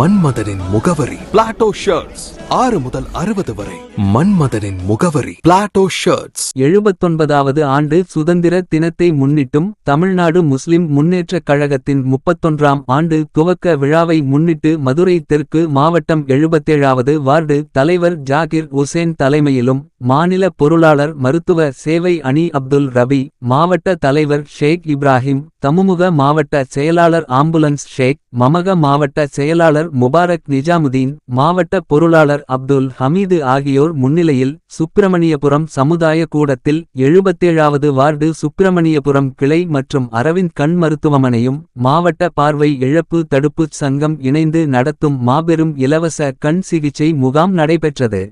மன்மதனின் முகவரி. Plato shirts ஆறு முதல் அறுபது வரை. மன்மதனின் முகவரி. பிளாட்டோ ஷர்ட்ஸ் எழுபத்தொன்பதாவது ஆண்டு சுதந்திர தினத்தை முன்னிட்டும் தமிழ்நாடு முஸ்லிம் முன்னேற்றக் கழகத்தின் முப்பத்தொன்றாம் ஆண்டு துவக்க விழாவை முன்னிட்டு மதுரை தெற்கு மாவட்டம் எழுபத்தேழாவது வார்டு தலைவர் ஜாகிர் உசேன் தலைமையிலும் மாநில பொருளாளர் மருத்துவ சேவை அணி அப்துல் ரபி மாவட்ட தலைவர் ஷேக் இப்ராஹிம் தமுமுக மாவட்ட செயலாளர் ஆம்புலன்ஸ் ஷேக் மமக மாவட்ட செயலாளர் முபாரக் நிஜாமுதீன் மாவட்ட பொருளாளர் அப்துல் ஹமீது ஆகியோர் முன்னிலையில் சுப்பிரமணியபுரம் சமுதாய கூடத்தில் எழுபத்தேழாவது வார்டு சுப்பிரமணியபுரம் கிளை மற்றும் அரவிந்த் கண் மருத்துவமனையும் மாவட்ட பார்வை இழப்பு தடுப்புச் சங்கம் இணைந்து நடத்தும் மாபெரும் இலவச கண் சிகிச்சை முகாம் நடைபெற்றது.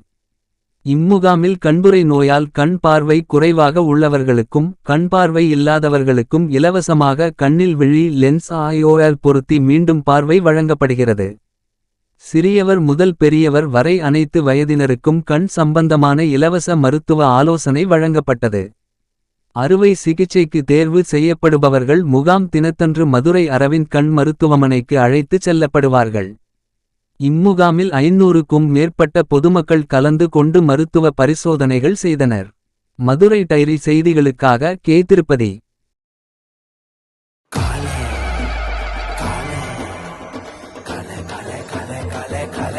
இம்முகாமில் கண்புரை நோயால் கண் பார்வை குறைவாக உள்ளவர்களுக்கும் கண் பார்வை இல்லாதவர்களுக்கும் இலவசமாக கண்ணில் விழி லென்ஸ் ஆயோயால் பொருத்தி மீண்டும் பார்வை வழங்கப்படுகிறது. சிறியவர் முதல் பெரியவர் வரை அனைத்து வயதினருக்கும் கண் சம்பந்தமான இலவச மருத்துவ ஆலோசனை வழங்கப்பட்டது. அறுவை சிகிச்சைக்கு தேர்வு செய்யப்படுபவர்கள் முகாம் தினத்தன்று மதுரை அரவிந்த் கண் மருத்துவமனைக்கு அழைத்துச் செல்லப்படுவார்கள். இம்முகாமில் ஐநூறுக்கும் மேற்பட்ட பொதுமக்கள் கலந்து கொண்டு மருத்துவ பரிசோதனைகள் செய்தனர். மதுரை டைரி செய்திகளுக்காக கே. திருப்பதி.